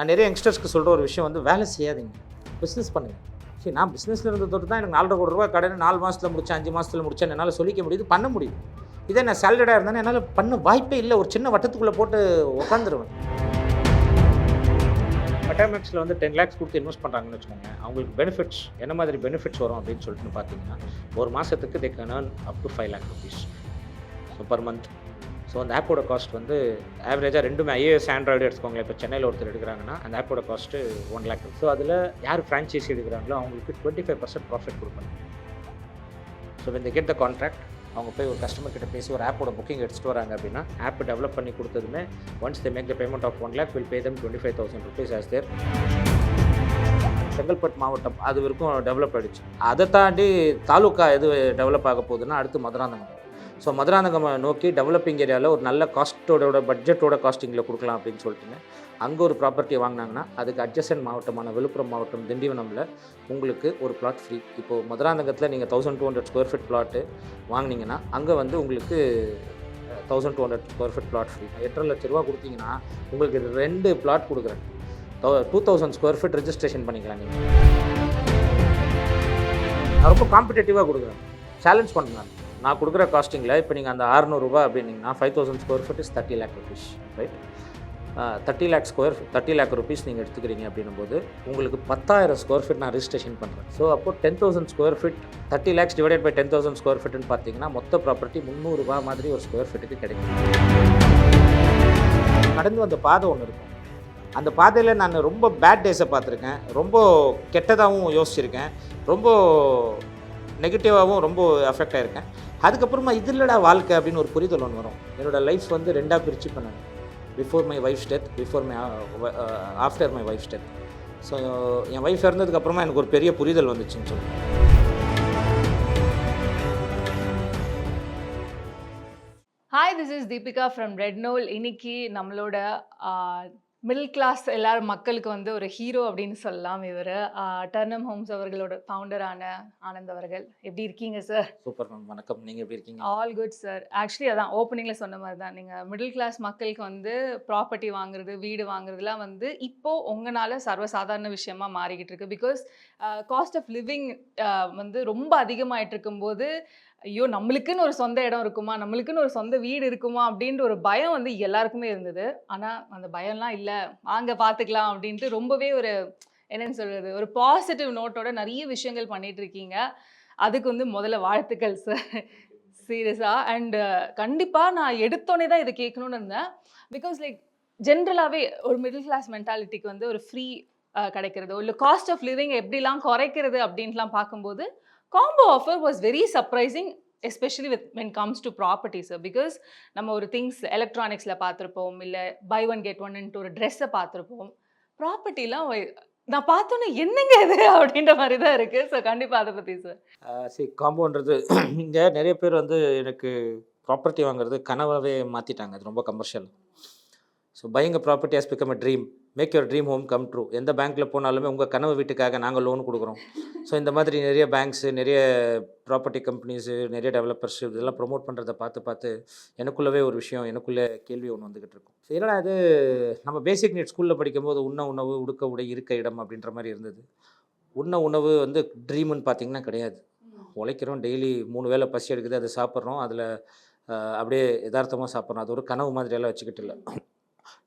நான் நிறைய யங்ஸ்டர்ஸ்க்கு சொல்கிற ஒரு விஷயம் வந்து வேலை செய்யாதீங்க. பிஸ்னஸ் பண்ணுங்கள் சரி நான் பிஸ்னஸில் இருந்த தொட்டு தான் எனக்கு நாலரை கோடி ரூபாய் கடன் நாலு மாதத்தில் முடித்தேன் அஞ்சு மாதத்தில் முடித்தேன் என்னால் சொல்லிக்க முடியுது பண்ண முடியும் இதே நான் சேலரிடாக இருந்தேன்னா என்னால் பண்ண வாய்ப்பே இல்லை. ஒரு சின்ன வட்டத்துக்குள்ளே போட்டு உட்காந்துருவேன் மெட்டாமேக்ஸில் வந்து டென் லேக்ஸ் கொடுத்து இன்வெஸ்ட் பண்ணுறாங்கன்னு வச்சுக்கோங்க. அவங்களுக்கு பெனிஃபிட்ஸ் என்ன மாதிரி பெனிஃபிட்ஸ் வரும் அப்படின்னு சொல்லிட்டு பார்த்தீங்கன்னா ஒரு மாதத்துக்கு they can up to five lakh rupees so per month so அந்த ஆப்போட காஸ்ட் வந்து ஆவரேஜாக ரெண்டுமே ஐஏஎஸ் ஆண்ட்ராய்டு எடுத்துக்கோங்களேன். இப்போ சென்னையில் ஒருத்தர் எடுக்கிறாங்கன்னா அந்த ஆப்போட காஸ்ட்டு ஒன் லேக் ஸோ அதில் யார் ஃப்ரான்ச்சைஸி எடுக்கிறாங்களோ அவங்களுக்கு டுவெண்ட்டி ஃபைவ் பர்சன்ட் ப்ராஃபிட் கொடுக்கணும் ஸோ இந்த கெட் த கான்ட்ராக்ட் அவங்க போய் ஒரு கஸ்டமர் கிட்ட பேசி ஒரு ஆப்போட புக்கிங் எடுத்துகிட்டு வராங்க அப்படின்னா ஆப் டெவலப் பண்ணி கொடுத்ததுமே once they make the payment of one lakh will pay them twenty five thousand rupees as their Chengalpattu மாவட்டம். அது வரைக்கும் டெவலப் ஆகிடுச்சு அதை தாண்டி தாலுக்கா எது டெவலப் ஆக போகுதுன்னா அடுத்து மதுராந்தகம். ஸோ மதுராந்தகம் நோக்கி டெவலப்பிங் ஏரியாவில் ஒரு நல்ல காஸ்ட்டோட பட்ஜெட்டோட காஸ்டிங்கில் கொடுக்கலாம் அப்படின்னு சொல்லிட்டுங்க அங்கே ஒரு ப்ராப்பர்ட்டி வாங்கினாங்கன்னா அதுக்கு அட்ஜசன்ட் மாவட்டமான விழுப்புரம் மாவட்டம் திண்டிவனமில் உங்களுக்கு ஒரு பிளாட் ஃப்ரீ இப்போது மதுராந்தகத்தில் நீங்கள் thousand two hundred square feet plot வாங்கினீங்கன்னா அங்கே வந்து உங்களுக்கு thousand two hundred square feet plot free எட்டரை லட்ச ரூபா கொடுத்தீங்கன்னா உங்களுக்கு ரெண்டு பிளாட் கொடுக்குறேன். Two thousand square feet registration பண்ணிக்கலாம் நீங்கள் நான் ரொம்ப காம்படிட்டிவாக கொடுக்குறேன். சேலஞ்ச் பண்ணுறேன் நான் கொடுக்குற காஸ்டிங்கில் இப்போ நீங்கள் அந்த அறநூறுபா அப்படின்னீங்கன்னா five thousand square feet is thirty lakh rupees right thirty lakh square thirty lakh rupees நீங்கள் எடுத்துக்கிறீங்க அப்படின்னும் போது உங்களுக்கு பத்தாயிரம் ஸ்கொயர் ஃபீட் நான் ரிஜிஸ்ட்ரேஷன் பண்ணுறேன் ஸோ அப்போ ten thousand square feet thirty lakhs divided by ten thousand square ஃபீட்னு பார்த்தீங்கன்னா மொத்த ப்ராப்பர்ட்டி முந்நூறுரூபா மாதிரி ஒரு ஸ்கொயர் ஃபீட்டுக்கு கிடைக்கும். நடந்து வந்த பாதை ஒன்று இருக்கும். அந்த பாதையில் நான் ரொம்ப பேட் டேஸை பார்த்துருக்கேன். ரொம்ப கெட்டதாகவும் யோசிச்சிருக்கேன். ரொம்ப நெகட்டிவாகவும் ரொம்ப அஃபெக்ட் ஆகிருக்கேன் அதுக்கப்புறமா இது இல்லடா வாழ்க்கை அப்படின்னு ஒரு புரிதல் ஒன்று வரும். என்னோடய லைஃப் வந்து ரெண்டாக பிரித்து பண்ணேன் before my wife death before my after my wife death so N wife இறந்ததுக்கப்புறமா எனக்கு ஒரு பெரிய புரிதல் வந்துச்சுன்னு சொல்லுவேன் hi this is Deepika from red knoll இன்னைக்கு நம்மளோட மிடில் கிளாஸ் எல்லாரும் மக்களுக்கு வந்து ஒரு ஹீரோ அப்படின்னு சொல்லலாம் இவர். டர்னம் ஹோம்ஸ் அவர்களோட ஃபவுண்டரான ஆனந்த் அவர்கள். எப்படி இருக்கீங்க சார் சூப்பர் மேம் வணக்கம். நீங்கள் எப்படி இருக்கீங்க? ஆல் குட் சார் ஆக்சுவலி அதான் ஓப்பனிங்கில் சொன்ன மாதிரி தான். நீங்கள் மிடில் கிளாஸ் மக்களுக்கு வந்து ப்ராப்பர்ட்டி வாங்குறது வீடு வாங்குறதுலாம் வந்து இப்போ உங்களால் சர்வசாதாரண விஷயமா மாறிக்கிட்டு இருக்கு. பிகாஸ் காஸ்ட் ஆஃப் லிவிங் வந்து ரொம்ப அதிகமாயிட்டு இருக்கும்போது ஐயோ நம்மளுக்குன்னு ஒரு சொந்த இடம் இருக்குமா? நம்மளுக்குன்னு ஒரு சொந்த வீடு இருக்குமா? அப்படின்ற ஒரு பயம் வந்து எல்லாருக்குமே இருந்தது. ஆனால் அந்த பயம்லாம் இல்லை. வாங்க பார்த்துக்கலாம் அப்படின்ட்டு ரொம்பவே ஒரு என்னன்னு சொல்கிறது ஒரு பாசிட்டிவ் நோட்டோட நிறைய விஷயங்கள் பண்ணிட்டு இருக்கீங்க. அதுக்கு வந்து முதல்ல வாழ்த்துக்கள் சார் சீரியஸாக அண்டு கண்டிப்பாக நான் எடுத்தோடனே தான் இதை கேட்கணும்னு இருந்தேன். பிகாஸ் லைக் ஜென்ரலாகவே ஒரு மிடில் கிளாஸ் மென்டாலிட்டிக்கு வந்து ஒரு ஃப்ரீ கிடைக்கிறதோ. இல்லை காஸ்ட் ஆஃப் லிவிங் எப்படிலாம் குறைக்கிறது அப்படின்ட்டுலாம் பார்க்கும்போது combo offer was very surprising especially with when comes to property sir because நம்ம ஒரு திங்ஸ் எலக்ட்ரானிக்ஸில் பார்த்துருப்போம் இல்லை பை ஒன் கெட் ஒன்னுன்ட்டு ஒரு ட்ரெஸ்ஸை பார்த்துருப்போம். ப்ராப்பர்ட்டிலாம் நான் பார்த்தோன்னே என்னங்க இது அப்படின்ற மாதிரி தான் இருக்குது ஸோ கண்டிப்பாக அதை பற்றி சார் சரி காம்போன்றது இங்கே நிறைய பேர் வந்து எனக்கு ப்ராப்பர்ட்டி வாங்குறது கனவாகவே மாற்றிட்டாங்க அது ரொம்ப commercial so buying property has become a dream make your dream home come true எந்த பேங்க்கில் போனாலுமே உங்கள் கனவு வீட்டுக்காக நாங்கள் லோன் கொடுக்குறோம். ஸோ இந்த மாதிரி நிறைய பேங்க்ஸு நிறைய ப்ராப்பர்ட்டி கம்பெனிஸு நிறைய டெவலப்பர்ஸ் இதெல்லாம் ப்ரொமோட் பண்ணுறதை பார்த்து பார்த்து எனக்குள்ளவே ஒரு விஷயம் எனக்குள்ளே கேள்வி ஒன்று வந்துக்கிட்டு இருக்கும். ஸோ என்னடா இது? நம்ம பேசிக் நீட் ஸ்கூலில் படிக்கும்போது உண்ண உணவு உடுக்க உடை இருக்க இடம் அப்படின்ற மாதிரி இருந்தது. உண்ண உணவு வந்து ட்ரீம்னு பார்த்திங்கன்னா கிடையாது. உழைக்கிறோம் டெய்லி மூணு வேளை பசி எடுக்குது அதை சாப்பிட்றோம். அதில் அப்படியே யதார்த்தமாக சாப்பிட்றோம். அது ஒரு கனவு மாதிரியெல்லாம் வச்சுக்கிட்டு இல்லை.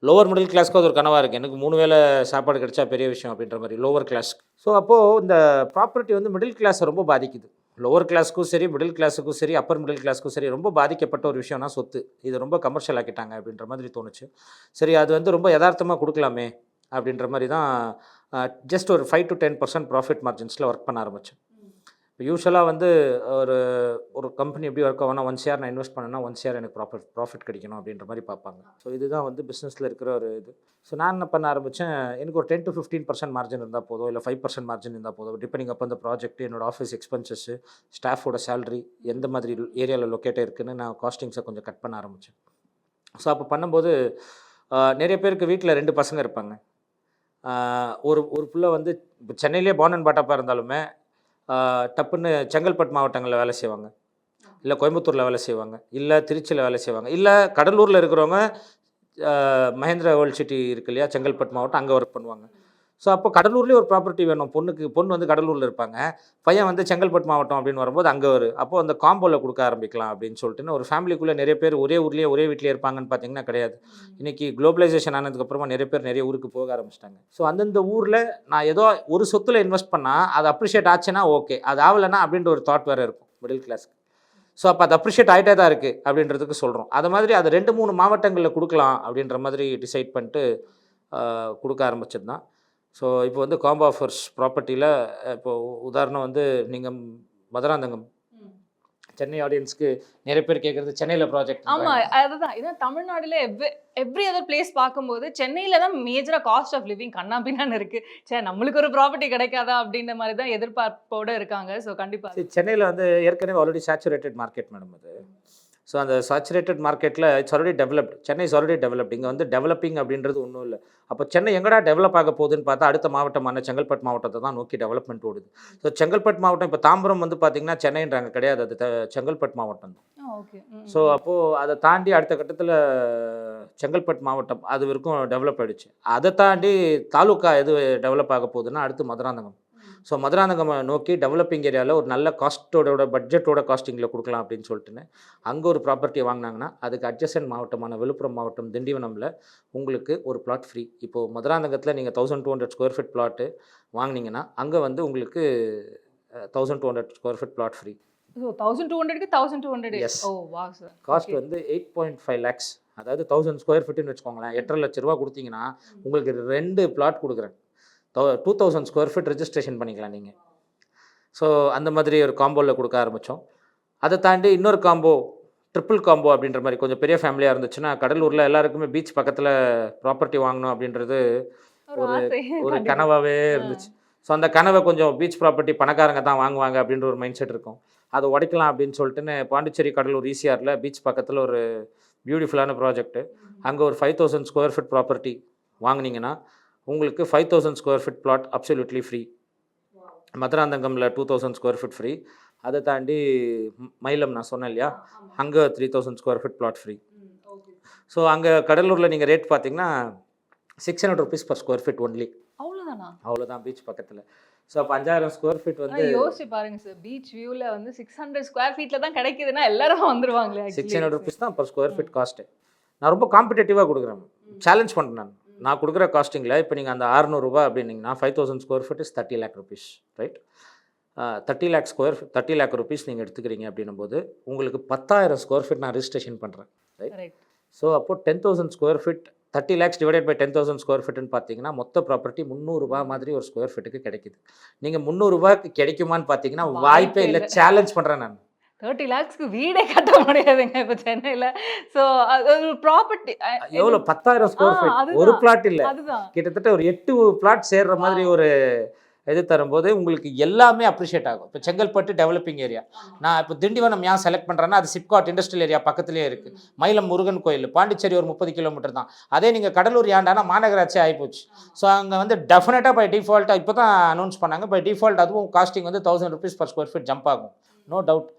லோவர் மிடில் கிளாஸ்க்கு அது ஒரு கனவாக இருக்குது எனக்கு மூணு வேளை சாப்பாடு கிடைச்சா பெரிய விஷயம் அப்படின்ற மாதிரி லோவர் கிளாஸ் ஸோ அப்போது இந்த ப்ராப்பர்ட்டி வந்து மிடில் கிளாஸை ரொம்ப பாதிக்குது. லோவர் கிளாஸுக்கும் சரி மிடில் கிளாஸுக்கும் சரி அப்பர் மிடில் கிளாஸுக்கும் சரி ரொம்ப பாதிக்கப்பட்ட ஒரு விஷயம்னா சொத்து. இது ரொம்ப கமர்ஷியல் ஆக்கிட்டாங்க அப்படின்ற மாதிரி தோணுச்சு. சரி அது வந்து ரொம்ப யதார்த்தமாக கொடுக்கலாமே அப்படின்ற மாதிரி தான் ஜஸ்ட் ஒரு five to ten percent profit மார்ஜின்ஸில் work பண்ண ஆரம்பித்தேன் யூஸ்வலாக வந்து ஒரு ஒரு கம்பெனி எப்படி ஒர்க் ஆகும்னா ஒன் ஷேர் நான் இன்வெஸ்ட் பண்ணேன்னா ஒன் ஷேர் எனக்கு ப்ராஃபிட் ப்ராஃபிட் கிடைக்கணும் அப்படின்ற மாதிரி பார்ப்பாங்க. ஸோ இதுதான் வந்து பிஸ்னஸில் இருக்கிற ஒரு இது. ஸோ நான் என்ன பண்ண ஆரம்பித்தேன் எனக்கு ஒரு ten to fifteen percent margin இருந்தால் போதும் இல்லை ஃபைவ் பர்சன்ட் மார்ஜின் இருந்தால் போதும். டிபெண்டிங் அப்போ அந்த ப்ராஜெக்ட் என்னோட ஆஃபீஸ் எக்ஸ்பென்சஸ்ஸு ஸ்டாஃபோட சேலரி எந்த மாதிரி ஏரியாவில் லொக்கேட் இருக்குன்னு நான் காஸ்டிங்ஸை கொஞ்சம் கட் பண்ண ஆரம்பித்தேன் ஸோ அப்போ பண்ணும்போது நிறைய பேருக்கு வீட்டில் ரெண்டு பசங்க இருப்பாங்க. ஒரு ஒரு பிள்ளை வந்து இப்போ சென்னையிலே பான் அண்ட் பாட்டாப்பாக இருந்தாலுமே டப்புன்னு செங்கல்பட்டு மாவட்டங்களில் வேலை செய்வாங்க. இல்லை கோயம்புத்தூரில் வேலை செய்வாங்க. இல்லை திருச்சியில் வேலை செய்வாங்க. இல்லை கடலூரில் இருக்கிறவங்க மகேந்திரா வேர்ல்ட் சிட்டி இருக்கு இல்லையா செங்கல்பட்டு மாவட்டம் அங்கே ஒர்க் பண்ணுவாங்க. ஸோ அப்போ கடலூர்லேயே ஒரு ப்ராப்பர்ட்டி வேணும். பொண்ணுக்கு பொண்ணு வந்து கடலூரில் இருப்பாங்க. பையன் வந்து செங்கல்பட்டு மாவட்டம் அப்படின்னு வரும்போது அங்கே ஒரு அப்போ அந்த காம்போவில் கொடுக்க ஆரம்பிக்கலாம் அப்படின்னு சொல்லிட்டு ஒரு ஃபேமிலிக்குள்ளே நிறைய பேர் ஒரே ஊர்லேயே ஒரே வீட்லேயே இருப்பாங்கன்னு பார்த்தீங்கன்னா கிடையாது. இன்னைக்கு குளோபலைசேஷன் ஆனதுக்கப்புறமா நிறைய பேர் நிறைய ஊருக்கு போக ஆரம்பிச்சிட்டாங்க. ஸோ அந்தந்த ஊரில் நான் ஏதோ ஒரு சொத்துல இன்வெஸ்ட் பண்ணால் அது அப்ரிஷியேட் ஆச்சுன்னா ஓகே அது ஆகலைன்னா அப்படின்ற ஒரு தாட் வேறு இருக்கும் மிடில் கிளாஸ்க்கு ஸோ அப்போ அது அப்ரிஷியேட் ஆகிட்டே தான் இருக்குது அப்படின்றதுக்கு சொல்கிறோம் அது மாதிரி அது ரெண்டு மூணு மாவட்டங்களில் கொடுக்கலாம் அப்படின்ற மாதிரி டிசைட் பண்ணிட்டு கொடுக்க ஆரம்பிச்சது தான் ஸோ இப்போ வந்து காம்போ ஆஃபர்ஸ் ப்ராப்பர்ட்டியில் இப்போ உதாரணம் வந்து நீங்கள் மதுராந்தகம். சென்னை ஆடியன்ஸ்க்கு நிறைய பேர் கேட்குறது சென்னையில் ப்ராஜெக்ட் ஆமா அதுதான். ஏன்னா தமிழ்நாடுல எவ்ரி அதர் பிளேஸ் பார்க்கும்போது சென்னையில தான் மேஜரா காஸ்ட் ஆஃப் லிவிங் கண்ணா பின்னான்னு இருக்கு. சே நம்மளுக்கு ஒரு ப்ராப்பர்ட்டி கிடைக்காதா அப்படின்ற மாதிரி தான் எதிர்பார்ப்போட இருக்காங்க. ஸோ கண்டிப்பா. சரி சென்னையில் வந்து ஏற்கனவே ஆல்ரெடி சேச்சுரேட்டட் மார்க்கெட் மேடம் அது. ஸோ அந்த சேச்சுரேட்டட் மார்க்கெட்டில் it's already developed Chennai is already developed இங்கே வந்து டெவலப்பிங் அப்படின்றது ஒன்றும் இல்லை. அப்போ சென்னை எங்கடா டெவலப் ஆக போகுதுன்னு பார்த்தா அடுத்த மாவட்டமான செங்கல்பட்டு மாவட்டத்தை தான் நோக்கி டெவலப்மெண்ட் ஓடுது. ஸோ செங்கல்பட்டு மாவட்டம் இப்போ தாம்பரம் வந்து பார்த்தீங்கன்னா சென்னைன்றாங்க கிடையாது. அது செங்கல்பட்டு மாவட்டம் தான். ஓகே. ஸோ அப்போது அதை தாண்டி அடுத்த கட்டத்தில் செங்கல்பட்டு மாவட்டம் அது வரைக்கும் டெவலப் ஆயிடுச்சு. அதை தாண்டி தாலுக்கா எது டெவலப் ஆக போகுதுன்னா அடுத்து மதுராந்தகம். ஸோ மதுராந்தகம் நோக்கி டெவலப்பிங் ஏரியாவில் ஒரு நல்ல காஸ்ட்டோட பட்ஜெட்டோட காஸ்டிங்கில் கொடுக்கலாம் அப்படின்னு சொல்லிட்டுன்னு அங்கே ஒரு ப்ராப்பர்ட்டி வாங்கினாங்கன்னா அதுக்கு அட்ஜசன்ட் மாவட்டமான விழுப்புரம் மாவட்டம் திண்டிவனமில் உங்களுக்கு ஒரு பிளாட் ஃப்ரீ இப்போது மதுராந்தகத்தில் நீங்கள் thousand two hundred square feet plot வாங்கினீங்கன்னா அங்கே வந்து உங்களுக்கு thousand two hundred square feet plot free so thousand two ஹண்ட்ரட்க்கு thousand two hundred Yes. ஓ வா சார் காஸ்ட் வந்து எயிட் பாயிண்ட் ஃபைவ் லேக்ஸ் அதாவது தௌசண்ட் ஸ்கொயர் ஃபீட்டுன்னு வச்சுக்கோங்களேன் எட்டரை லட்ச ரூபா கொடுத்தீங்கன்னா உங்களுக்கு ரெண்டு பிளாட் கொடுக்குறேன். Two thousand square feet registration பண்ணிக்கலாம் நீங்கள் ஸோ அந்த மாதிரி ஒரு காம்போவில் கொடுக்க ஆரம்பித்தோம் அதை தாண்டி இன்னொரு காம்போ ட்ரிபிள் காம்போ அப்படின்ற மாதிரி கொஞ்சம் பெரிய ஃபேமிலியாக இருந்துச்சுன்னா கடலூரில் எல்லாருக்குமே பீச் பக்கத்தில் ப்ராப்பர்ட்டி வாங்கணும் அப்படின்றது ஒரு ஒரு-. கனவாகவே இருந்துச்சு. ஸோ அந்த கனவை கொஞ்சம் பீச் ப்ராப்பர்ட்டி பணக்காரங்க தான் வாங்குவாங்க அப்படின்ற ஒரு மைண்ட் செட் இருக்கும். அதை உடைக்கலாம் அப்படின்னு சொல்லிட்டுன்னு பாண்டிச்சேரி கடலூர் ஈசிஆரில் பீச் பக்கத்தில் ஒரு பியூட்டிஃபுல்லான ப்ராஜெக்ட்டு அங்கே ஒரு five thousand square feet property வாங்குனீங்கன்னா உங்களுக்கு five thousand square feet plot absolutely free மதுராந்தகமில் two thousand square feet free அதை தாண்டி மயிலம் நான் சொன்னேன் இல்லையா? அங்கே three thousand square feet plot free so அங்கே கடலூரில் நீங்கள் ரேட் பார்த்தீங்கன்னா six hundred rupees per square feet only அவ்வளவுதானா? அவ்வளோதான் பீச் பக்கத்தில். ஸோ அப்போ அஞ்சாயிரம் ஸ்கொயர் ஃபீட் வந்து யோசிச்சு பாருங்க சார் பீச் வியூல வந்து சிக்ஸ் ஹண்ட்ரட் ஸ்கொயர் ஃபீட்ல தான் கிடைக்குதுன்னா எல்லாரும் வந்துருவாங்களே சிக்ஸ் ஹண்ட்ரட் ருபீஸ் தான் பர் ஸ்கொயர் ஃபீட் காஸ்ட்டு நான் ரொம்ப காம்படிட்டிவாக கொடுக்குறேன். சேலஞ்ச் பண்ணுறேன் நான். நான் கொடுக்குற காஸ்டிங்கில் இப்போ நீங்கள் அந்த அறநூறுபா அப்படின்னீங்கன்னா five thousand square feet is thirty lakh rupees right thirty lakh square thirty lakh rupees நீங்கள் எடுத்துக்கிறீங்க அப்படின்னும் போது உங்களுக்கு பத்தாயிரம் ஸ்கொயர் ஃபீட் நான் ரிஜிஸ்ட்ரேஷன் பண்ணுறேன் கரெக்ட் ஸோ அப்போ ten thousand square feet thirty lakhs divided by ten thousand square ஃபீட்னு பார்த்தீங்கன்னா மொத்த ப்ராப்பர்ட்டி முந்நூறுரூபா மாதிரி ஒரு ஸ்கொயர் ஃபீட்டுக்கு கிடைக்குது. நீங்கள் முந்நூறுரூபாய்க்கு கிடைக்குமான்னு பார்த்தீங்கன்னா வாய்ப்பே இல்ல. சேலஞ்ச் பண்ணுறேன் நான். தேர்ட்டி லேக்ஸ்க்கு வீடே கட்ட முடியாதுங்க இப்போ சென்னையில. ஸோ அது ஒரு ப்ராப்பர்ட்டி எவ்வளோ பத்தாயிரம் ஸ்கொயர் ஃபீட். ஒரு பிளாட் இல்லை. அதுதான். கிட்டத்தட்ட ஒரு எட்டு பிளாட் சேர்ற மாதிரி ஒரு இது தரும்போது உங்களுக்கு எல்லாமே அப்ரிஷியேட் ஆகும். இப்போ செங்கல்பட்டு டெவலப்பிங் ஏரியா நான் இப்போ திண்டிவனம் ஏன் செலக்ட் பண்ணுறேன்னா அது சிப்காட் இண்டஸ்ட்ரியல் ஏரியா பக்கத்துலேயே இருக்குது மயிலம் முருகன் கோயில் பாண்டிச்சேரி ஒரு முப்பது கிலோமீட்டர் தான். அதே நீங்கள் கடலூர் ஏண்டானா மாநகராட்சி ஆகிப்போச்சு ஸோ அங்கே வந்து டெஃபினட்டாக பை டிஃபால்ட்டாக இப்போ தான் அனௌன்ஸ் பண்ணாங்க. பை டிஃபால்ட் அதுவும் காஸ்டிங் வந்து thousand rupees per square feet jump ஆகும். நோ டவுட்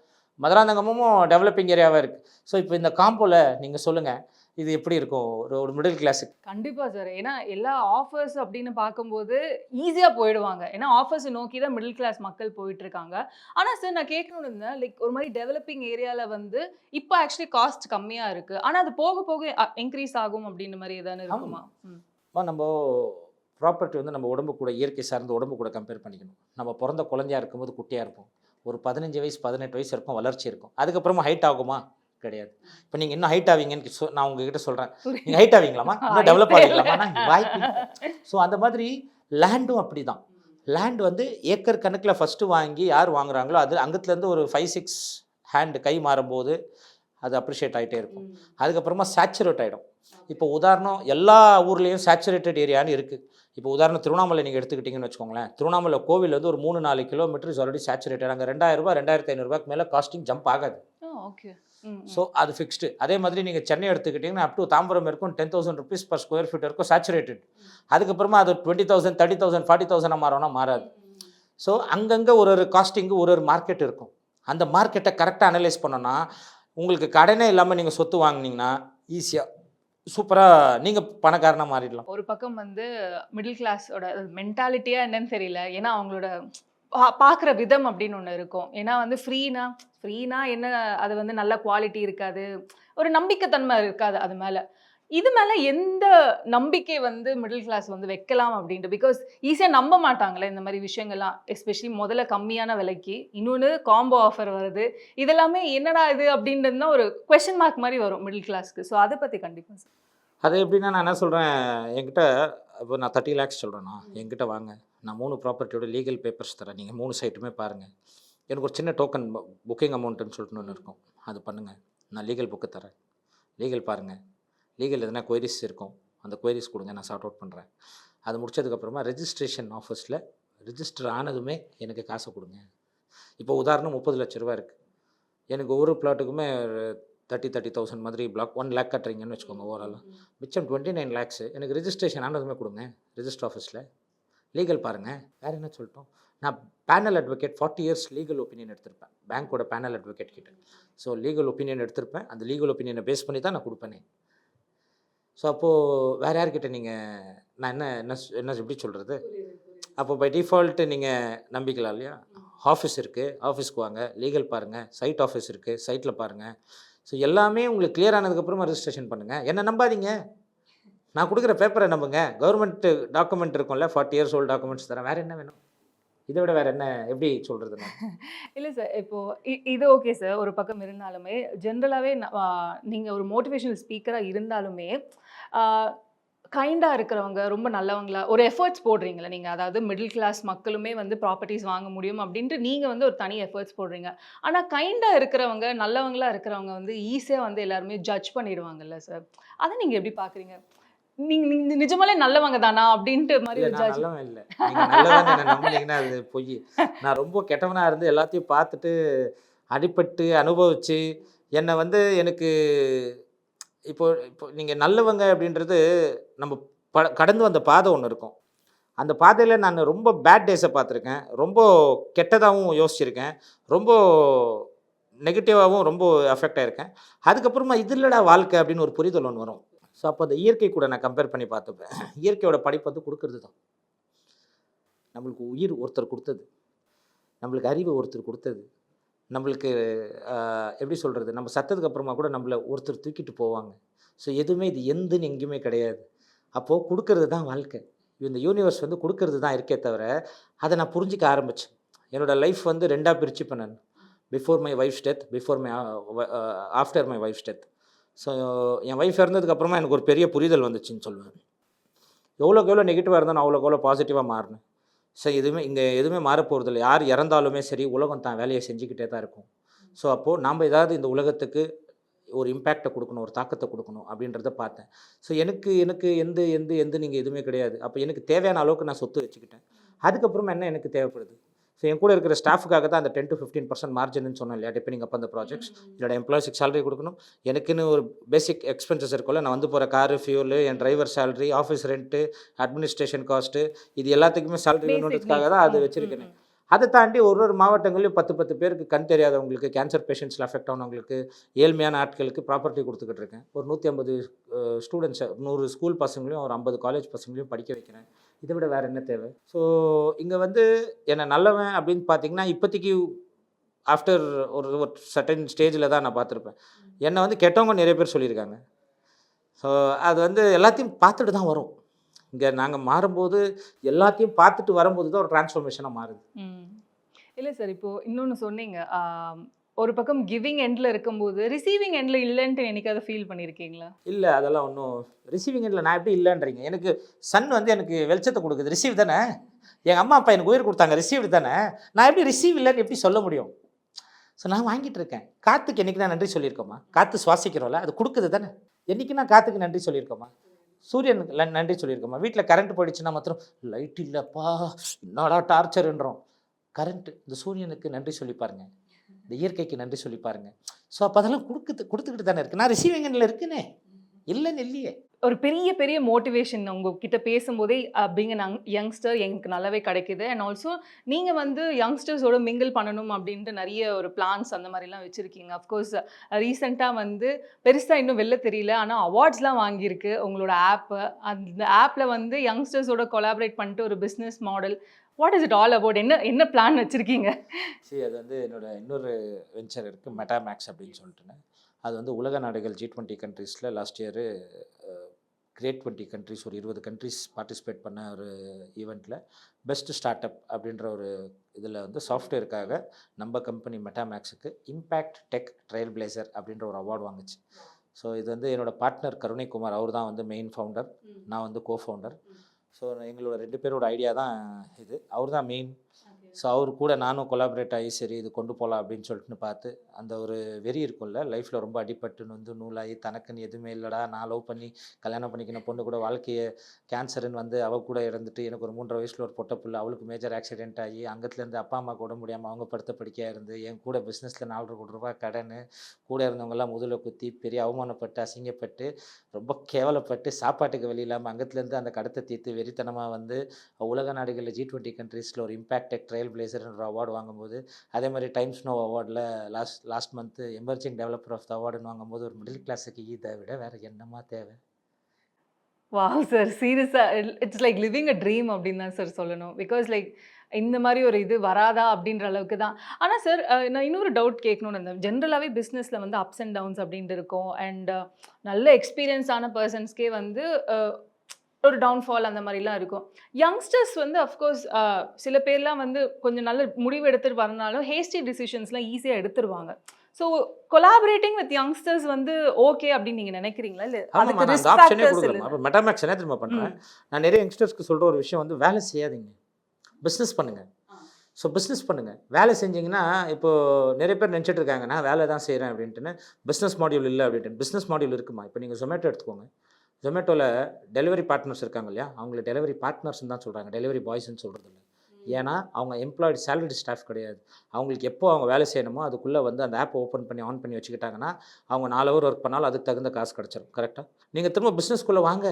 மதுராந்தகமும் டெவலப்பிங் ஏரியாவாக இருக்குது ஸோ இப்போ இந்த காம்போவில் நீங்கள் சொல்லுங்கள் இது எப்படி இருக்கும்? ஒரு ஒரு மிடில் கிளாஸுக்கு கண்டிப்பா சார் ஏன்னா எல்லா ஆஃபர்ஸ் அப்படின்னு பார்க்கும்போது ஈஸியா போயிடுவாங்க. ஏன்னா ஆஃபர்ஸ் நோக்கி தான் மிடில் கிளாஸ் மக்கள் போயிட்டு இருக்காங்க ஆனா சார் நான் கேட்கணும்னு இருந்தேன் லைக் ஒரு மாதிரி டெவலப்பிங் ஏரியால வந்து இப்போ ஆக்சுவலி காஸ்ட் கம்மியா இருக்கு. ஆனா அது போக போக இன்க்ரீஸ் ஆகும் அப்படின்ற மாதிரி ஏதாவது இருக்குமா? நம்ம ப்ராப்பர்ட்டி வந்து நம்ம உடம்பு கூட இயற்கை சார்ந்த உடம்பு கூட கம்பேர் பண்ணிக்கணும். நம்ம பிறந்த குழந்தையா இருக்கும்போது குட்டியாக இருப்போம். ஒரு பதினஞ்சு வயசு பதினெட்டு வயசு இருக்கும் வளர்ச்சி இருக்கும். அதுக்கப்புறமா ஹைட் ஆகுமா? கிடையாது. இப்போ நீங்கள் இன்னும் ஹைட் ஆவீங்கன்னு சொ- நான் உங்ககிட்ட சொல்கிறேன் நீங்கள் ஹைட் ஆவீங்களாமா இன்னும் டெவலப். ஆவீங்களாமா வாய்ப்பு ஸோ அந்த மாதிரி லேண்டும் அப்படி தான் லேண்ட் வந்து ஏக்கர் கணக்கில் ஃபஸ்ட்டு வாங்கி யார் வாங்குறாங்களோ அது அங்கத்துலேருந்து ஒரு ஃபைவ் சிக்ஸ் ஹேண்ட் கை மாறும்போது அது அப்ரிஷியேட் ஆகிட்டே இருக்கும். அதுக்கப்புறமா சேச்சுரேட் ஆகிடும் இப்போ உதாரணம் எல்லா ஊர்லேயும் சேச்சுரேட்டட் ஏரியான்னு இருக்குது இப்போ உதாரணம் திருவண்ணாமலை நீங்கள் எடுத்துக்கிட்டிங்கன்னு வச்சுக்கோங்களேன். திருவண்ணாமலை கோவில் வந்து ஒரு மூணு நாலு கிலோமீட்டர் இஸ் ஆல்ரெடி சேச்சுரேட்டட் அங்கே ரெண்டாயிரம் ரூபாய் ரெண்டாயிரத்தி ஐநூறுபாய்க்கு மேலே காஸ்டிங் ஜம்ப் ஆகாது. ஓகே ஸோ அது ஃபிக்ஸ்டு அதே மாதிரி நீங்கள் சென்னை எடுத்துக்கிட்டிங்கன்னா அப் டு தாம்பரம் இருக்கும் ten thousand rupees per square feet இருக்கும் சேச்சுரேட்டட் அதுக்கப்புறமா அது twenty thousand thirty thousand forty thousand மாறோம்னா மாறாது. ஸோ அங்கங்கே ஒரு ஒரு காஸ்டிங்கு ஒரு ஒரு மார்க்கெட் இருக்கும். அந்த மார்க்கெட்டை கரெக்டாக அனலைஸ் பண்ணோன்னா உங்களுக்கு கடனே இல்லாமல் நீங்கள் சொத்து வாங்குனீங்கன்னா ஈஸியாக சூப்பராக நீங்கள் பணக்காரனாக மாறிடலாம். ஒரு பக்கம் வந்து மிடில் கிளாஸோட மென்டாலிட்டியா என்னன்னு தெரியல. ஏன்னா அவங்களோட பார்க்குற விதம் அப்படின்னு ஒன்று இருக்கும். ஏன்னா வந்து ஃப்ரீனா ஃப்ரீனா என்ன அது வந்து நல்ல குவாலிட்டி இருக்காது. ஒரு நம்பிக்கைத்தன்மை இருக்காது அது மேலே. இது மேலே எந்த நம்பிக்கை வந்து மிடில் கிளாஸ் வந்து வைக்கலாம் அப்படின்ட்டு? பிகாஸ் ஈஸியாக நம்ப மாட்டாங்களே இந்த மாதிரி விஷயங்கள்லாம் எஸ்பெஷலி முதல்ல கம்மியான விலைக்கு இன்னொன்று காம்போ ஆஃபர் வருது. இதெல்லாமே என்னடா இது அப்படின்றது தான் ஒரு கொஷின் மார்க் மாதிரி வரும் மிடில் கிளாஸ்க்கு ஸோ அதை பற்றி கண்டிப்பாக சார் அது எப்படின்னா நான் என்ன சொல்கிறேன் என்கிட்ட இப்போ நான் தேர்ட்டி லேக்ஸ் சொல்கிறேன்னா என்கிட்ட வாங்க. நான் மூணு ப்ராப்பர்ட்டியோட லீகல் பேப்பர்ஸ் தரேன். நீங்கள் மூணு சைட்டுமே பாருங்கள் எனக்கு ஒரு சின்ன டோக்கன் புக்கிங் அமௌண்ட்டுன்னு சொல்லிட்டு ஒன்று இருக்கும். அது பண்ணுங்கள் நான் லீகல் புக்கு தரேன். லீகல் பாருங்கள் லீகல் எதனா கொயரிஸ் இருக்கும். அந்த கொயரிஸ் கொடுங்க நான் சார்ட் அவுட் பண்ணுறேன் அது முடிச்சதுக்கப்புறமா ரெஜிஸ்ட்ரேஷன் ஆஃபீஸில் ரிஜிஸ்டர் ஆனதுமே எனக்கு காசை கொடுங்க. இப்போ உதாரணம் முப்பது லட்ச ரூபா இருக்குது எனக்கு ஒவ்வொரு பிளாட்டுக்குமே தேர்ட்டி தேர்ட்டி தௌசண்ட் மாதிரி பிளாக் ஒன் லேக் கட்டுறீங்கன்னு வச்சுக்கோங்க ஓவராலாக மிச்சம் டுவெண்ட்டி நைன் லேக்ஸு எனக்கு ரிஜிஸ்ட்ரேஷன் ஆனதுமே கொடுங்க ரிஜிஸ்டர் ஆஃபீஸில் லீகல் பாருங்கள் வேறு என்ன சொல்லிட்டோம்? நான் panel advocate forty years legal opinion எடுத்திருப்பேன். பேங்க்கோட பேனல் அட்வொகேட் கிட்ட. ஸோ லீகல் ஒப்பீனியன் எடுத்திருப்பேன். அந்த லீகல் ஒப்பீனியனை பேஸ் பண்ணி தான் நான் கொடுப்பேனே. ஸோ அப்போது வேறு யார்கிட்ட நீங்கள் நான் என்ன என்ன என்ன எப்படி சொல்கிறது அப்போ பை டிஃபால்ட்டு நீங்கள் நம்பிக்கலாம் இல்லையா? ஆஃபீஸ் இருக்குது ஆஃபீஸ்க்கு வாங்க லீகல் பாருங்கள் சைட் ஆஃபீஸ் இருக்குது சைட்டில் பாருங்கள் ஸோ எல்லாமே உங்களுக்கு clear ஆனதுக்கப்புறமா ரெஜிஸ்ட்ரேஷன் பண்ணுங்கள் என்ன நம்பாதீங்க? நான் கொடுக்குற பேப்பரை நம்புங்க. கவர்மெண்ட் டாக்குமெண்ட் இருக்கும்ல ஃபார்ட்டி இயர்ஸ் ஓல்டு டாக்குமெண்ட்ஸ் தரேன். வேறு என்ன வேணும்? இதை விட வேறு என்ன? எப்படி சொல்கிறது இல்லை சார் இப்போ இ- இது ஓகே சார் ஒரு பக்கம் இருந்தாலுமே ஜென்ரலாகவே நீங்கள் ஒரு மோட்டிவேஷனல் ஸ்பீக்கராக இருந்தாலுமே கைண்டாக இருக்கிறவங்க ரொம்ப நல்லவங்களா? ஒரு எஃபர்ட்ஸ் போடுறீங்களா நீங்கள் அதாவது மிடில் கிளாஸ் மக்களுமே வந்து ப்ராப்பர்ட்டிஸ் வாங்க முடியும் அப்படின்ட்டு நீங்கள் வந்து ஒரு தனி எஃபர்ட்ஸ் போடுறீங்க. ஆனால் கைண்டாக இருக்கிறவங்க நல்லவங்களா இருக்கிறவங்க வந்து ஈஸியாக வந்து எல்லாருமே ஜட்ஜ் பண்ணிடுவாங்கல்ல சார் அதை நீங்கள் எப்படி பார்க்குறீங்க நீங்கள் நீங்கள் நிஜமாலே நல்லவங்க தானா? அப்படின்ட்டு மாதிரி நல்லவன் இல்லை. நம்புனீங்கன்னா அது பொய். நான் ரொம்ப கெட்டவனாக இருந்து எல்லாத்தையும் பார்த்துட்டு அடிபட்டு அனுபவிச்சு என்னை வந்து எனக்கு இப்போ இப்போ நீங்கள் நல்லவங்க அப்படின்றது நம்ம ப கடந்து வந்த பாதை ஒன்று இருக்கும். அந்த பாதையில் நான் ரொம்ப பேட் டேஸை பார்த்துருக்கேன். ரொம்ப கெட்டதாகவும் யோசிச்சிருக்கேன். ரொம்ப நெகட்டிவாகவும் ரொம்ப அஃபெக்ட் ஆகிருக்கேன் அதுக்கப்புறமா இது இல்லடா வாழ்க்கை அப்படின்னு ஒரு புரிதல் ஒன்று வரும். ஸோ அப்போ அந்த இயற்கை கூட நான் கம்பேர் பண்ணி பார்த்துப்பேன். இயற்கையோட படிப்பு வந்து கொடுக்கறது தான். நம்மளுக்கு உயிர் ஒருத்தர் கொடுத்தது. நம்மளுக்கு அறிவு ஒருத்தர் கொடுத்தது. நம்மளுக்கு எப்படி சொல்கிறது நம்ம சத்தத்துக்கு அப்புறமா கூட நம்மளை ஒருத்தர் தூக்கிட்டு போவாங்க. ஸோ எதுவுமே இது எந்துன்னு எங்கேயுமே கிடையாது. அப்போது கொடுக்கறது தான் வாழ்க்கை. இந்த யூனிவர்ஸ் வந்து கொடுக்கறது தான் இருக்கே தவிர அதை நான் புரிஞ்சிக்க ஆரம்பித்தேன் என்னோடய லைஃப் வந்து ரெண்டாக பிரிச்சுப்பேன் நான். Before my wife death before my after my wife death so N wife இறந்ததுக்கப்புறமா எனக்கு ஒரு பெரிய புரிதல் வந்துச்சுன்னு சொல்லுவேன். எவ்வளோக்கு எவ்வளோ நெகட்டிவாக இருந்தாலும் அவ்வளோக்கு எவ்வளோ பாசிட்டிவாக மாறினேன். ஸோ எதுவுமே இங்கே எதுவுமே மாறப்போகிறதில்ல யார் இறந்தாலுமே சரி உலகம் தான் வேலையை செஞ்சுக்கிட்டே தான் இருக்கும். ஸோ அப்போது நாம் ஏதாவது இந்த உலகத்துக்கு ஒரு இம்பேக்டை கொடுக்கணும் ஒரு தாக்கத்தை கொடுக்கணும் அப்படின்றத பார்த்தேன். ஸோ எனக்கு எனக்கு எந்த எந்த எந்த நீங்கள் எதுவுமே கிடையாது. அப்போ எனக்கு தேவையான அளவுக்கு நான் சொத்து வச்சுக்கிட்டேன். அதுக்கப்புறமா என்ன எனக்கு தேவைப்படுது? ஸோ என் கூட இருக்கிற ஸ்டாஃபுக்காக தான் அந்த டென் டு ஃபிஃப்டீன் பர்சன்ட் மார்ஜின்னு சொன்னேன் இல்லையா? டிபெண்டிங் அப்போ அந்த ப்ராஜெக்ட்ஸ் என்னோட எம்ப்ளாயிஸ்க்கு சேலரி கொடுக்கணும். எனக்குன்னு ஒரு பேசிக் எக்ஸ்பென்சஸ் இருக்கும்ல. நான் வந்து போகிற காரு ஃபியூலு என் driver salary office rent administration cost இது எல்லாத்துக்குமே சேலரி வேணுன்றதுக்காக தான் அது. வச்சுருக்கேன். அதை தாண்டி ஒரு ஒரு மாவட்டங்களையும் பத்து பத்து பேருக்கு கண் தெரியாதவங்களுக்கு கேன்சர் பேஷண்ட்ஸில் அஃபெக்ட் ஆனவங்களுக்கு ஏழ்மையான ஆட்களுக்கு ப்ராப்பர்ட்டி கொடுத்துக்கிட்டு இருக்கேன். ஒரு நூற்றி ஐம்பது ஸ்டூடெண்ட்ஸை நூறு ஸ்கூல் பசங்களையும் ஒரு ஐம்பது காலேஜ் பசங்களையும் படிக்க வைக்கிறேன். இதை விட வேறு என்ன தேவை? ஸோ இங்கே வந்து என்னை நல்லவன் அப்படின்னு பார்த்தீங்கன்னா இப்போதைக்கு ஆஃப்டர் ஒரு ஒரு சர்டன் ஸ்டேஜில் தான் நான் பார்த்துருப்பேன். என்னை வந்து கெட்டவங்க நிறைய பேர் சொல்லியிருக்காங்க. ஸோ அது வந்து எல்லாத்தையும் பார்த்துட்டு தான் வரும். இங்கே நாங்கள் மாறும்போது எல்லாத்தையும் பார்த்துட்டு வரும்போது தான் ஒரு டிரான்ஸ்ஃபர்மேஷனாக மாறுது. இல்லை சார் இப்போது இன்னொன்று சொன்னீங்க. ஒரு பக்கம் கிவிங் எண்டில் இருக்கும்போது ரிசீவிங் எண்டில் இல்லைன்ட்டு என்னைக்காவது ஃபீல் பண்ணியிருக்கீங்களா இல்லை அதெல்லாம் ஒன்றும் ரிசீவிங் எண்டில் நான் எப்படி இல்லைன்றீங்க. எனக்கு சன் வந்து எனக்கு வெளிச்சத்தை கொடுக்குது. ரிசீவ் தானே? எங்கள் அம்மா அப்பா எனக்கு உயிர் கொடுத்தாங்க. ரிசீவ் தானே? நான் எப்படி ரிசீவ் இல்லைன்னு எப்படி சொல்ல முடியும்? ஸோ நான் வாங்கிட்டு இருக்கேன். காற்றுக்கு என்னைக்கு நான் நன்றி சொல்லியிருக்கோமா? காற்று சுவாசிக்கிறோம்ல அது கொடுக்குது தானே? என்றைக்கு நான் காற்றுக்கு நன்றி சொல்லியிருக்கோமா? சூரியனுக்கு நன்றி சொல்லியிருக்கோமா? வீட்டில் கரண்ட் போயிடுச்சுன்னா மாத்திரம் லைட் இல்லைப்பா என்னடா டார்ச்சர்ன்றோம் கரண்ட் இந்த சூரியனுக்கு நன்றி சொல்லி பாருங்கள் இந்த இயற்கைக்கு நன்றி சொல்லி பாருங்க. ஸோ அப்போ அதெல்லாம் கொடுக்குது கொடுத்துக்கிட்டு தானே இருக்கு. நான் ரிசீவிங் எண்ணில் இருக்குனே இல்லைன்னு இல்லையே. ஒரு பெரிய பெரிய மோட்டிவேஷன் உங்ககிட்ட பேசும்போதே அப்படிங்க யங்ஸ்டர் எனக்கு நல்லாவே கிடைக்குது. அண்ட் ஆல்சோ நீங்கள் வந்து யங்ஸ்டர்ஸோட மிங்கிள் பண்ணணும் அப்படின்ட்டு நிறைய ஒரு பிளான்ஸ் அந்த மாதிரிலாம் வச்சுருக்கீங்க. அஃப்கோர்ஸ் ரீசெண்டாக வந்து பெருசாக இன்னும் வெளில தெரியல. ஆனால் அவார்ட்ஸ்லாம் வாங்கியிருக்கு உங்களோட ஆப்பு அந்த ஆப்பில் வந்து யங்ஸ்டர்ஸோட கொலாபரேட் பண்ணிட்டு ஒரு business model what is it all about என்ன என்ன பிளான் வச்சுருக்கீங்க? சரி அது வந்து என்னோட இன்னொரு வெஞ்சர் இருக்குது மெட்டாமேக்ஸ் அப்படின்னு சொல்லிட்டுன்னு. அது வந்து உலக நாடுகள் ஜி டுவெண்ட்டி கண்ட்ரீஸில் last year great twenty countries ஒரு இருபது கண்ட்ரீஸ் பார்ட்டிசிபேட் பண்ண ஒரு ஈவெண்ட்டில் பெஸ்ட் ஸ்டார்ட் அப் அப்படின்ற ஒரு இதில் வந்து சாஃப்ட்வேருக்காக நம்ம கம்பெனி மெட்டாமேக்ஸுக்கு இம்பேக்ட் டெக் ட்ரையல் பிளேசர் அப்படின்ற ஒரு அவார்டு வாங்குச்சு. ஸோ இது வந்து என்னோட பார்ட்னர் கருணைக்குமார் அவர் தான் வந்து மெயின் ஃபவுண்டர் நான் வந்து கோ ஃபவுண்டர் ஸோ எங்களோட ரெண்டு பேரோட ஐடியா தான் இது. அவர் தான் மெயின் ஸோ அவர் கூட நானும் கொலாபரேட் ஆகி சரி இது கொண்டு போகலாம் அப்படின்னு சொல்லிட்டுன்னு பார்த்து அந்த ஒரு வெறி இருக்கும்ல லைஃப்பில் ரொம்ப அடிப்பட்டுன்னு வந்து நூலாகி தனக்குன்னு எதுவுமே இல்லைடா நான் லவ் பண்ணி கல்யாணம் பண்ணிக்கணும் பொண்ணு கூட வாழ்க்கையை கேன்சருன்னு வந்து அவள் கூட இறந்துட்டு எனக்கு ஒரு மூன்றரை வயசில் ஒரு பொட்ட புள்ள அவளுக்கு மேஜர் ஆக்சிடென்ட் ஆகி அங்கத்துலேருந்து அப்பா அம்மா கூட முடியாமல் அவங்க படுத்த படிக்கையாக இருந்து என் கூட பிஸ்னஸில் நாலரை கோடி ரூபாய் கடன் கூட இருந்தவங்கெல்லாம் முதல குத்தி பெரிய அவமானப்பட்டு அசிங்கப்பட்டு ரொம்ப கேவலப்பட்டு சாப்பாட்டுக்கு வழி இல்லாமல் அங்கத்துலேருந்து அந்த கடத்தை தீர்த்து வெறித்தனமாக வந்து உலக நாடுகளில் ஜி டுவெண்ட்டி கண்ட்ரீஸில் ஒரு இம்பாக்ட் ட்ரையல் ட்ரையல் பிளேசர்ன்ற அவார்டு வாங்கும்போது அதே மாதிரி Times no அவார்டில் last last month emerging developer of the அவார்டுன்னு வாங்கும்போது ஒரு மிடில் கிளாஸுக்கு இதை விட வேறு என்னமா தேவை? வாவ் சார் சீரியஸாக it's like living a dream அப்படின்னு தான் சார் சொல்லணும். பிகாஸ் லைக் இந்த மாதிரி ஒரு இது வராதா அப்படின்ற அளவுக்கு தான். ஆனால் சார் நான் இன்னொரு டவுட் கேட்கணும்னு இருந்தேன். ஜென்ரலாகவே பிஸ்னஸில் வந்து அப்ஸ் அண்ட் டவுன்ஸ் அப்படின்ட்டு இருக்கும். அண்ட் நல்ல எக்ஸ்பீரியன்ஸான பர்சன்ஸ்க்கே வந்து ஒரு டவுன்ஃபால் அந்த மாதிரிலாம் இருக்கும். யங்ஸ்டர்ஸ் வந்து அஃப்கோர்ஸ் சில பேர்லாம் வந்து கொஞ்சம் நல்ல முடிவு எடுத்துட்டு வரனாலும் ஹேஸ்டி டிசிஷன்ஸ்லாம் ஈஸியாக எடுத்துருவாங்க. ஸோ கொலாபரேட்டிங் வித் யங்ஸ்டர்ஸ் வந்து ஓகே அப்படின்னு நீங்கள் நினைக்கிறீங்களா? இல்லை கொடுக்குறேன் அப்போ மெட்டாமேக்ஸ் என்ன திரும்ப பண்ணுறேன் நான் நிறைய யங்ஸ்டர்ஸ்க்கு சொல்கிற ஒரு விஷயம் வந்து வேலை செய்யாதீங்க. பிஸ்னஸ் பண்ணுங்கள் ஸோ பிஸ்னஸ் பண்ணுங்கள் வேலை செஞ்சீங்கன்னா இப்போது நிறைய பேர் நினச்சிட்டு இருக்காங்க நான் வேலை தான் செய்கிறேன் அப்படின்ட்டுன்னு. பிஸ்னஸ் மாடியூல் இல்லை அப்படின்ட்டு. பிஸ்னஸ் மாடியூல் இருக்குமா? இப்போ நீங்கள் ஜொமேட்டோ எடுத்துக்கோங்க. ஜொமேட்டோவில் டெலிவரி பார்ட்னர்ஸ் இருக்காங்க இல்லையா? அவங்கள டெலிவரி பார்ட்னர்ஸ்னு தான் சொல்கிறாங்க டெலிவரி பாய்ஸ்னு சொல்கிறது இல்லை. ஏன்னா அவங்க எம்ப்ளாய்டு சேலரி ஸ்டாஃப் கிடையாது. அவங்களுக்கு எப்போ அவங்க வேலை செய்யணுமோ அதுக்குள்ளே வந்து அந்த ஆப் ஓப்பன் பண்ணி ஆன் பண்ணி வச்சுக்கிட்டாங்கன்னா அவங்க நாலு ஹவர் ஒர்க் பண்ணாலும் அதுக்கு தகுந்த காசு கிடச்சிரும். கரெக்டாக நீங்கள் திரும்ப பிஸ்னஸ்க்குள்ளே வாங்க.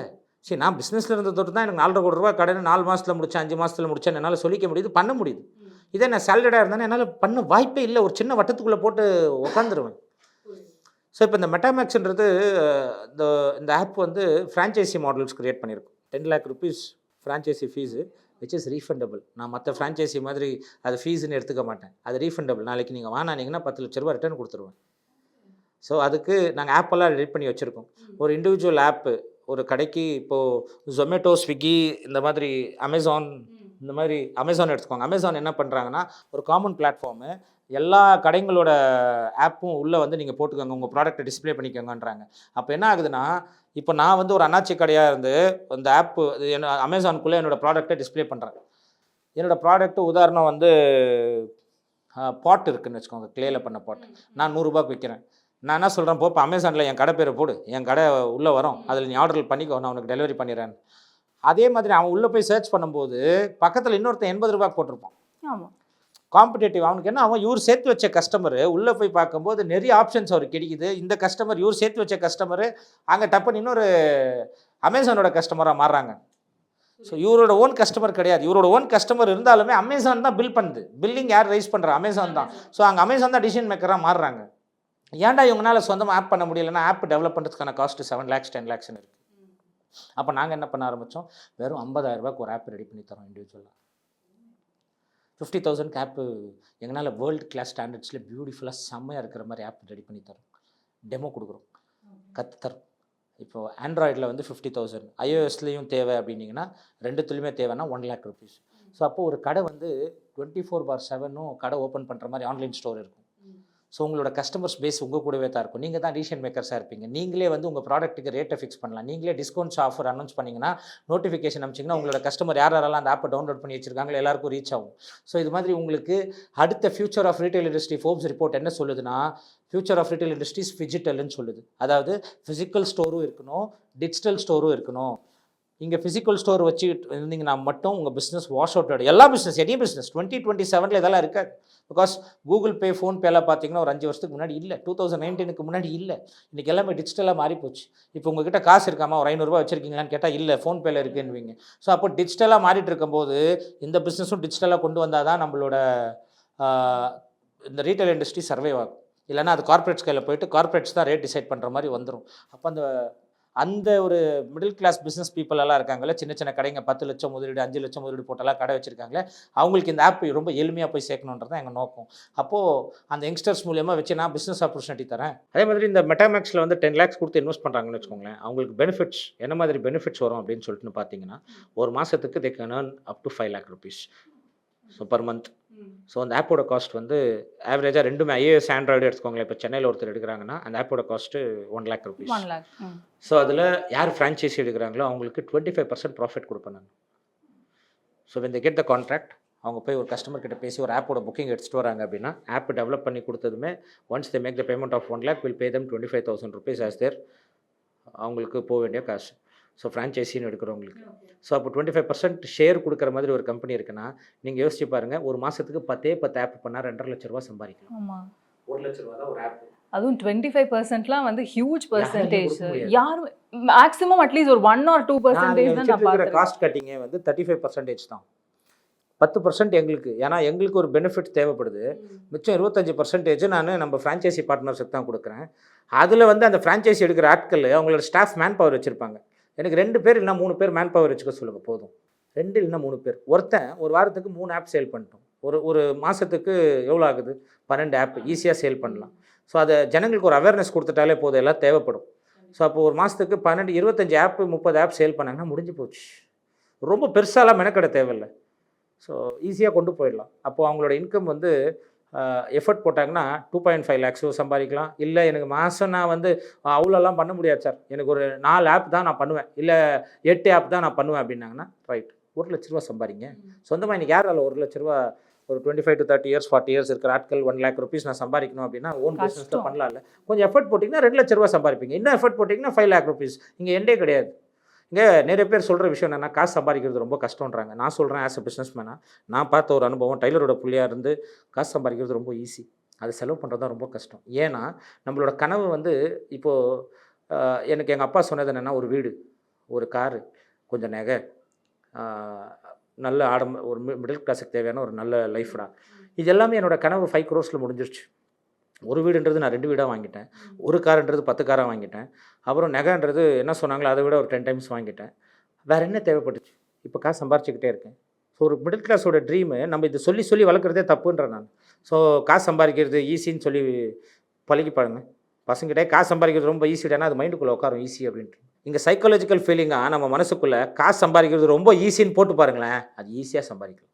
சரி நான் பிஸ்னஸில் இருந்த தொட்டு தான் எனக்கு நாலரை கோடி ரூபா கடன் நாலு மாதத்தில் முடிச்சேன் அஞ்சு மாதத்தில் முடிச்சேன் என்னால் சொல்லிக்க முடியுது பண்ண முடியுது. இதே நான் சேலரிடாக இருந்தேன்னா என்னால் பண்ண வாய்ப்பே இல்லை. ஒரு சின்ன வட்டத்துக்குள்ளே போட்டு உட்காந்துருவேன் ஸோ இப்போ இந்த மெட்டாமேக்ஸ்ன்றது இந்த இந்த ஆப் வந்து ஃப்ரான்ச்சைசி மாடல்ஸ் க்ரியேட் பண்ணியிருக்கோம் ten lakh rupees franchisee fees which is refundable நான் மற்ற ஃப்ரான்ச்சைசி மாதிரி அது ஃபீஸுன்னு எடுத்துக்க மாட்டேன். அது ரீஃபண்டபிள் நாளைக்கு நீங்கள் வாங்கினீங்கன்னா பத்து லட்ச ரூபா ரிட்டர்ன் கொடுத்துருவேன். ஸோ அதுக்கு நாங்கள் ஆப்பெல்லாம் ரெடி பண்ணி வச்சுருக்கோம். ஒரு இண்டிவிஜுவல் ஆப்பு ஒரு கடைக்கு இப்போது ஜொமேட்டோ ஸ்விக்கி இந்த மாதிரி அமேசான் இந்த மாதிரி அமேசான் எடுத்துக்கோங்க. அமேசான் என்ன பண்ணுறாங்கன்னா ஒரு காமன் பிளாட்ஃபார்மு எல்லா கடைங்களோட ஆப்பும் உள்ளே வந்து நீங்கள் போட்டுக்கோங்க. உங்கள் ப்ராடக்ட்டை டிஸ்ப்ளே பண்ணிக்கோங்கன்றாங்க. அப்போ என்ன ஆகுதுன்னா இப்போ நான் வந்து ஒரு அண்ணாச்சி கடையாக இருந்து அந்த ஆப்பு என்ன அமேசானுக்குள்ளே என்னோடய ப்ராடக்ட்டை டிஸ்ப்ளே பண்ணுறேன் என்னோடய ப்ராடக்ட் உதாரணம் வந்து பாட் இருக்குன்னு வச்சுக்கோங்க. க்ளேயில் பண்ண பாட் நான் நூறுரூபாய்க்கு விற்கிறேன் நான் என்ன சொல்கிறேன் போ இப்போ அமேசானில் என் கடை பேரை போடு. என் கடை உள்ளே வரும். அதில் நீ ஆர்டர் பண்ணிக்கோ. நான் உனக்கு டெலிவரி பண்ணிடுறேன் அதே மாதிரி அவன் உள்ளே போய் சர்ச் பண்ணும்போது பக்கத்தில் இன்னொருத்தன் எண்பது ரூபாய்க்கு போட்டிருப்பான். ஆமாம் காம்படேட்டிவ் அவனுக்கு என்ன அவன் இவர் சேர்த்து வச்ச கஸ்டமரு உள்ளே போய் பார்க்கும்போது நிறைய ஆப்ஷன்ஸ் அவருக்கு கிடைக்குது. இந்த கஸ்டமர் இவர் சேர்த்து வச்ச கஸ்டமரு அங்கே டப்புன்னு இன்னொரு அமேசானோட கஸ்டமராக மாறுறாங்க. ஸோ இவரோட ஓன் கஸ்டமர் கிடையாது. இவரோட ஓன் கஸ்டமர் இருந்தாலுமே அமேசான் தான் பில் பண்ணுது. பில்லிங் யார் ரைஸ் பண்ணுறா அமேசான் தான். ஸோ அங்கே அமேசான் தான் டிசிஷன் மேக்கராக மாறுறாங்க. ஏன்டா இவங்களால சொந்தமாக ஆப் பண்ண முடியலன்னா ஆப் டெவலப் பண்ணுறதுக்கான காஸ்ட் செவன் லேக்ஸ் டென் லேக்ஸ்னு இருக்குது அப்போ நாங்கள் என்ன பண்ண ஆரம்பித்தோம் வெறும் 50000 ரூபாய்க்கு ஒரு ஆப் ரெடி பண்ணி தரோம் இண்டிவிஜுவலாக ஃபிஃப்டி தௌசண்ட்க்கு ஆப்பு எங்களால் வேர்ல்டு கிளாஸ் ஸ்டாண்டர்ட்ஸில் பியூட்டிஃபுல்லாக செம்மையாக இருக்கிற மாதிரி ஆப் ரெடி பண்ணி தரோம். டெமோ கொடுக்குறோம். கற்று தரோம் இப்போது ஆண்ட்ராய்டில் வந்து ஃபிஃப்டி தௌசண்ட் ஐஓஎஸ்லேயும் தேவை அப்படின்னீங்கன்னா ரெண்டுத்துலேயுமே தேவைன்னா ஒன் லேக் ருபீஸ் ஸோ அப்போது ஒரு கடை வந்து டுவெண்ட்டி ஃபோர் பார் செவனும் கடை ஓப்பன் பண்ணுற மாதிரி ஆன்லைன் ஸ்டோர் இருக்கும். ஸோ உங்களோட கஸ்டமர்ஸ் பேஸ் உங்கள் கூடவே தான் இருக்கும். நீங்கள் தான் டிசிஷன் மேக்கர்ஸாக இருப்பீங்க. நீங்களே வந்து உங்கள் ப்ராடக்ட்டுக்கு ரேட்டை ஃபிக்ஸ் பண்ணலாம். நீங்களே டிஸ்கவுண்ட்ஸ் ஆஃபர் அனௌன்ஸ் பண்ணிங்கன்னா நோட்டிஃபிகேஷன் அனுப்பிச்சிங்கன்னா உங்களோட கஸ்டமர் யார் யாரெல்லாம் அந்த ஆப்பை டவுன்லோட் பண்ணி வச்சிருக்காங்களோ எல்லாருக்கும் ரீச் ஆகும். ஸோ இது மாதிரி உங்களுக்கு அடுத்த future of retail industry Forbes report என்ன சொல்லுதுன்னா ஃபியூச்சர் ஆஃப் ரீட்டைல் இண்டஸ்ட்ரீஸ் ஃபிஜிட்டல்னு சொல்லுது. அதாவது ஃபிசிக்கல் ஸ்டோரும் இருக்கணும் டிஜிட்டல் ஸ்டோரும் இருக்கணும். இங்கே ஃபிசிக்கல் ஸ்டோர் வச்சு இருந்தீங்கன்னா மட்டும் உங்கள் பிஸ்னஸ் வாஷ் அவுட் ஆகிடும் எல்லா business any business twenty twenty செவனில் இதெல்லாம் இருக்காது. பிகாஸ் கூகுள் பே ஃபோன்பேலாம் பார்த்தீங்கன்னா ஒரு அஞ்சு வருஷத்துக்கு முன்னாடி இல்லை. டூ தௌசண்ட் நைன்டீனுக்கு முன்னாடி இல்லை. இன்றைக்கி எல்லாமே டிஜிட்டலாக மாறி போச்சு. இப்போ உங்ககிட்ட காசு இருக்காமா ஒரு ஐநூறுரூவா வச்சிருக்கீங்களான்னு கேட்டால் இல்லை ஃபோன்பேல இருக்குன்னுவீங்க. ஸோ அப்போ டிஜிட்டலாக மாறிட்டு இருக்கும்போது இந்த பிஸ்னஸும் டிஜிட்டலாக கொண்டு வந்தால் தான் நம்மளோட இந்த ரீட்டைல் இண்டஸ்ட்ரி சர்வே ஆகும். இல்லைன்னா அது கார்ப்பரேட் கையில் போயிட்டு கார்ப்பரேட்ஸ் தான் ரேட் டிசைட் பண்ணுற மாதிரி வந்துடும் அப்போ அந்த அந்த ஒரு மிடில் கிளாஸ் பிஸ்னஸ் பீப்புள் எல்லாம் இருக்காங்கல்ல சின்ன சின்ன கடைங்க பத்து லட்சம் முதலீடு அஞ்சு லட்சம் முதலீடு போட்டெல்லாம் கடை வச்சிருக்காங்களே அவங்களுக்கு இந்த ஆப் ரொம்ப எளிமையாக போய் சேர்க்கணுன்றது தான் எங்கள் நோக்கம். அப்போது அந்த யங்ஸ்டர்ஸ் மூலியமாக வச்சு நான் பிஸ்னஸ் ஆப்பர்ச்சுனிட்டி தரேன். அதே மாதிரி இந்த மெட்டாமேக்ஸில் வந்து டென் லேக்ஸ் கொடுத்து இன்வெஸ்ட் பண்ணுறாங்கன்னு வச்சுக்கோங்களேன் அவங்களுக்கு பெனிஃபிட்ஸ் என்ன மாதிரி பெனிஃபிட்ஸ் வரும் அப்படின்னு சொல்லிட்டு பார்த்தீங்கன்னா ஒரு மாதத்துக்கு they can up to five lakh rupees so per month so அந்த ஆப்போட காஸ்ட் வந்து ஆவரேஜாக ரெண்டுமே ஐஏஎஸ் ஆண்ட்ராய்டு எடுத்துக்கோங்களேன். இப்போ சென்னையில் ஒருத்தர் எடுக்கிறாங்கன்னா அந்த ஆப்போட cost one lakh rupees one lakh so அதில் யார் ஃப்ரான்ச்சைசி எடுக்கிறாங்களோ அவங்களுக்கு டுவெண்ட்டி ஃபைவ் பர்சன்ட் ப்ராஃபிட் கொடுப்பேன் நான் so when they get the contract அவங்க போய் ஒரு கஸ்டமர் கிட்ட பேசி ஒரு ஆப்போட புக்கிங் எடுத்துகிட்டு வராங்க அப்படின்னா ஆப் டெவலப் பண்ணி கொடுத்ததுமே once they make the payment of one lakh will pay them twenty five thousand rupees as their அவங்களுக்கு போக வேண்டிய காசு ஸோ ஃப்ரான்ச்சைசின்னு எடுக்கிறவங்களுக்கு. ஸோ அப்போ டுவெண்ட்டி ஃபைவ் பர்சன்ட் ஷேர் கொடுக்குற மாதிரி ஒரு கம்பெனி இருக்குன்னா நீங்கள் யோசிச்சு பாருங்கள் ஒரு மாதத்துக்கு பத்தே பத்து ஆப் பண்ணால் ரெண்டரை லட்ச ரூபா சம்பாதிக்கலாம். ஆமா. ஒரு லட்ச ரூபா தான் ஒரு ஆப் அதுவும் டுவெண்ட்டி ஃபைவ் பர்சன்ட்லாம் வந்து ஹியூஜ் பர்சன்டேஜ். யாரும் மேக்ஸிமம் அட்லீஸ்ட் ஒரு ஒன் ஆர் டூ பர்சன்டேஜ் தான் நான் காஸ்ட் கட்டிங்கே வந்து தேர்ட்டி ஃபைவ் பர்சன்டேஜ் தான். பத்து பர்சன்ட் எங்களுக்கு ஏன்னா எங்களுக்கு ஒரு பெனிஃபிட் தேவைப்படுது. மிச்சம் இருபத்தஞ்சி பர்சன்டேஜ் நான் நம்ம ஃப்ரான்ச்சைசி பார்ட்னர்ஸுக்கு தான் கொடுக்குறேன். அதில் வந்து அந்த ஃப்ரான்ச்சைசி எடுக்கிற ஆட்கள் அவங்களோட ஸ்டாஃப் மேன் பவர் வச்சுருப்பாங்க. எனக்கு ரெண்டு பேர் இல்லைனா மூணு பேர் மேன் பவர் வச்சுக்க சொல்லுங்கள் போதும். ரெண்டு இல்லைனா மூணு பேர். ஒருத்தன் ஒரு வாரத்துக்கு மூணு ஆப் சேல் பண்ணிட்டோம். ஒரு ஒரு மாதத்துக்கு எவ்வளோ ஆகுது? பன்னெண்டு ஆப் ஈஸியாக சேல் பண்ணலாம். ஸோ அதை ஜனங்களுக்கு ஒரு அவேர்னஸ் கொடுத்துட்டாலே போதும் எல்லாம் தேவைப்படும். ஸோ அப்போ ஒரு மாதத்துக்கு பன்னெண்டு இருபத்தஞ்சி ஆப் முப்பது ஆப் சேல் பண்ணாங்கன்னா முடிஞ்சு போச்சு. ரொம்ப பெருசாலாம் மெனக்கடை தேவையில்லை. ஸோ ஈஸியாக கொண்டு போயிடலாம். அப்போது அவங்களோட இன்கம் வந்து எஃபர்ட் போட்டாங்கன்னா டூ பாயிண்ட் ஃபைவ் லேக்ஸோ சம்பாதிக்கலாம். இல்லை எனக்கு மாதம் நான் வந்து அவ்வளோலாம் பண்ண முடியாது சார் எனக்கு ஒரு நாலு ஆப் தான் நான் பண்ணுவேன். இல்லை எட்டு ஆப் தான் நான் பண்ணுவேன் அப்படின்னாங்கன்னா ரைட் ஒரு லட்ச ரூபா சம்பாதிங்க. சொந்தமாக இன்னைக்கு யார் அதில் ஒரு லட்ச ரூபா ஒரு twenty five to thirty years forty years இருக்கிற ஆட்கள் ஒன் லேக் ருபீஸ் நான் சம்பாதிக்கணும் அப்படின்னா ஓன் பிஸ்னஸில். பண்ணலாம்ல. கொஞ்சம் எஃபர்ட் போட்டிங்கன்னா ரெண்டு லட்ச ரூபா சம்பாதிப்பீங்க. இன்னும் எஃபர்ட் போட்டிங்கன்னா ஃபைவ் லேக் ருபீஸ் இங்கே எண்டே கிடையாது. இங்கே நிறைய பேர் சொல்கிற விஷயம் என்னென்னா காசு சம்பாதிக்கிறது ரொம்ப கஷ்டம்ன்றாங்க. நான் சொல்கிறேன் ஆஸ் அ பிஸ்னஸ் மேனாக நான் பார்த்த ஒரு அனுபவம் டைலரோட புள்ளியாக இருந்து காசு சம்பாதிக்கிறது ரொம்ப ஈஸி அது செலவு பண்ணுறது தான் ரொம்ப கஷ்டம். ஏன்னா நம்மளோட கனவு வந்து இப்போது எனக்கு எங்கள் அப்பா சொன்னது என்னென்னா ஒரு வீடு ஒரு காரு கொஞ்சம் நகை நல்ல ஆடம் ஒரு மிடில் கிளாஸுக்கு தேவையான ஒரு நல்ல லைஃப்டா இது எல்லாமே என்னோடய கனவு ஃபைவ் க்ரோஸில் முடிஞ்சிருச்சு. ஒரு வீடுன்றது நான் ரெண்டு வீடாக வாங்கிட்டேன். ஒரு காருன்றது பத்து காராக வாங்கிட்டேன். அப்புறம் நகைன்றது என்ன சொன்னாங்களோ அதை விட ஒரு டென் டைம்ஸ் வாங்கிட்டேன். வேறு என்ன தேவைப்பட்டுச்சு? இப்போ காசு சம்பாரிச்சுக்கிட்டே இருக்கேன். ஸோ ஒரு மிடில் கிளாஸோட ட்ரீமு நம்ம இதை சொல்லி சொல்லி வளர்க்குறதே தப்புன்றேன் நான். ஸோ காசு சம்பாதிக்கிறது ஈஸின்னு சொல்லி பழகி பாருங்க பசங்கிட்டே காசு சம்பாதிக்கிறது ரொம்ப ஈஸிடானா அது மைண்டுக்குள்ளே உட்காரும் ஈஸி அப்படின்ட்டு. இங்கே சைக்காலஜிக்கல் ஃபீலிங்காக நம்ம மனசுக்குள்ளே காசு சம்பாதிக்கிறது ரொம்ப ஈஸின்னு போட்டு பாருங்களேன். அது ஈஸியாக சம்பாதிக்கலாம்